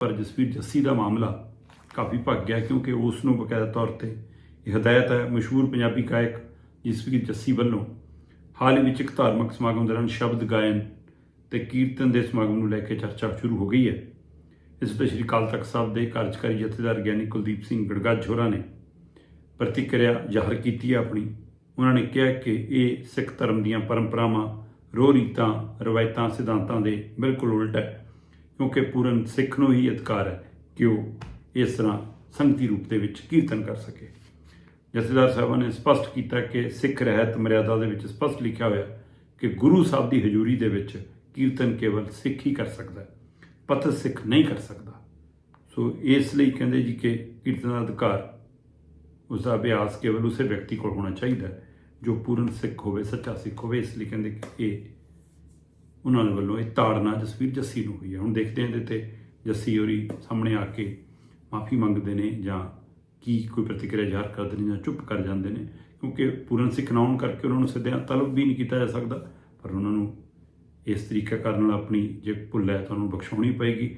ਪਰ ਜਸਵੀਰ ਜੱਸੀ ਦਾ ਮਾਮਲਾ ਕਾਫੀ ਭੱਗ ਗਿਆ ਕਿਉਂਕਿ ਉਸ ਨੂੰ ਬਕਾਇਦਾ ਤੌਰ ਤੇ ਇਹ ਹਦਾਇਤ ਹੈ ਮਸ਼ਹੂਰ ਪੰਜਾਬੀ ਗਾਇਕ ਜਸਵੀਰ ਜੱਸੀ ਵੱਲੋਂ ਹਾਲ ਹੀ ਵਿੱਚ ਇੱਕ ਧਾਰਮਿਕ ਸਮਾਗਮ ਦੌਰਾਨ ਸ਼ਬਦ ਗਾਇਨ ਤੇ ਕੀਰਤਨ ਦੇ ਸਮਾਗਮ ਨੂੰ ਲੈ ਕੇ ਚਰਚਾ ਸ਼ੁਰੂ ਹੋ ਗਈ ਹੈ। ਇਸ ਤੇ ਸ੍ਰੀ ਅਕਾਲ ਤਖਤ ਸਾਹਿਬ ਦੇ ਕਾਰਜਕਾਰੀ ਜਥੇਦਾਰ ਗਿਆਨੀ ਕੁਲਦੀਪ ਸਿੰਘ ਗੜਗੱਜ ਹੋਰਾਂ ਨੇ ਪ੍ਰਤੀਕਿਰਿਆ ਜ਼ਾਹਰ ਕੀਤੀ ਹੈ ਆਪਣੀ। ਉਹਨਾਂ ਨੇ ਕਿਹਾ ਕਿ ਇਹ ਸਿੱਖ ਧਰਮ ਦੀਆਂ ਪਰੰਪਰਾਵਾਂ ਰੋਹ ਰੀਤਾਂ ਰਵਾਇਤਾਂ, ਸਿਧਾਂਤਾਂ ਦੇ ਬਿਲਕੁਲ ਉਲਟ ਹੈ। ਕਿਉਂਕਿ ਪੂਰਨ ਸਿੱਖ ਨੂੰ ਹੀ ਅਧਿਕਾਰ ਹੈ ਕਿ ਉਹ ਇਸ ਤਰ੍ਹਾਂ ਸੰਗਤੀ ਰੂਪ ਦੇ ਵਿੱਚ ਕੀਰਤਨ ਕਰ ਸਕੇ। ਜਥੇਦਾਰ ਸਾਹਿਬਾਂ ਨੇ ਸਪਸ਼ਟ ਕੀਤਾ ਕਿ ਸਿੱਖ ਰਹਿਤ ਮਰਿਆਦਾ ਦੇ ਵਿੱਚ ਸਪਸ਼ਟ ਲਿਖਿਆ ਹੋਇਆ ਕਿ ਗੁਰੂ ਸਾਹਿਬ ਦੀ ਹਜ਼ੂਰੀ ਦੇ ਵਿੱਚ ਕੀਰਤਨ ਕੇਵਲ ਸਿੱਖ ਹੀ ਕਰ ਸਕਦਾ ਹੈ ਪਤਤ ਸਿੱਖ ਨਹੀਂ ਕਰ ਸਕਦਾ। ਸੋ ਇਸ ਲਈ ਕਹਿੰਦੇ ਜੀ ਕਿ ਕੀਰਤਨ ਦਾ ਅਧਿਕਾਰ ਉਸ ਦਾ ਅਭਿਆਸ ਕੇਵਲ ਉਸੇ ਵਿਅਕਤੀ ਕੋਲ ਹੋਣਾ ਚਾਹੀਦਾ ਜੋ ਪੂਰਨ ਸਿੱਖ ਹੋਵੇ, ਸੱਚਾ ਸਿੱਖ ਹੋਵੇ, ਇਸ ਲਈ ਕਹਿੰਦੇ ਕਿ ਇਹ ਉਹਨਾਂ ਦੇ ਵੱਲੋਂ ਇਹ ਤਾੜਨਾ ਜਸਵੀਰ ਜੱਸੀ ਨੂੰ ਹੋਈ ਹੈ। ਹੁਣ ਦੇਖਦੇ ਹਾਂ ਇਹਦੇ ਤੇ ਜੱਸੀ ਹੋਰੀ ਸਾਹਮਣੇ ਆ ਕੇ ਮਾਫੀ ਮੰਗਦੇ ਨੇ ਜਾਂ ਕੀ ਕੋਈ ਪ੍ਰਤੀਕਿਰਿਆ ਜ਼ਾਹਰ ਕਰਦੇ ਨੇ ਜਾਂ ਚੁੱਪ ਕਰ ਜਾਂਦੇ ਨੇ, ਕਿਉਂਕਿ ਪੂਰਨ ਸਿੱਖ ਨਾ ਕਰਕੇ ਉਹਨਾਂ ਨੂੰ ਸਿੱਧਿਆਂ ਤਲਬ ਵੀ ਨਹੀਂ ਕੀਤਾ ਜਾ ਸਕਦਾ, ਪਰ ਉਹਨਾਂ ਨੂੰ ਇਸ ਤਰੀਕਾ ਕਰਨ ਨਾਲ ਆਪਣੀ ਜੇ ਭੁੱਲ ਹੈ ਤੁਹਾਨੂੰ ਬਖਸ਼ਾਉਣੀ ਪਏਗੀ।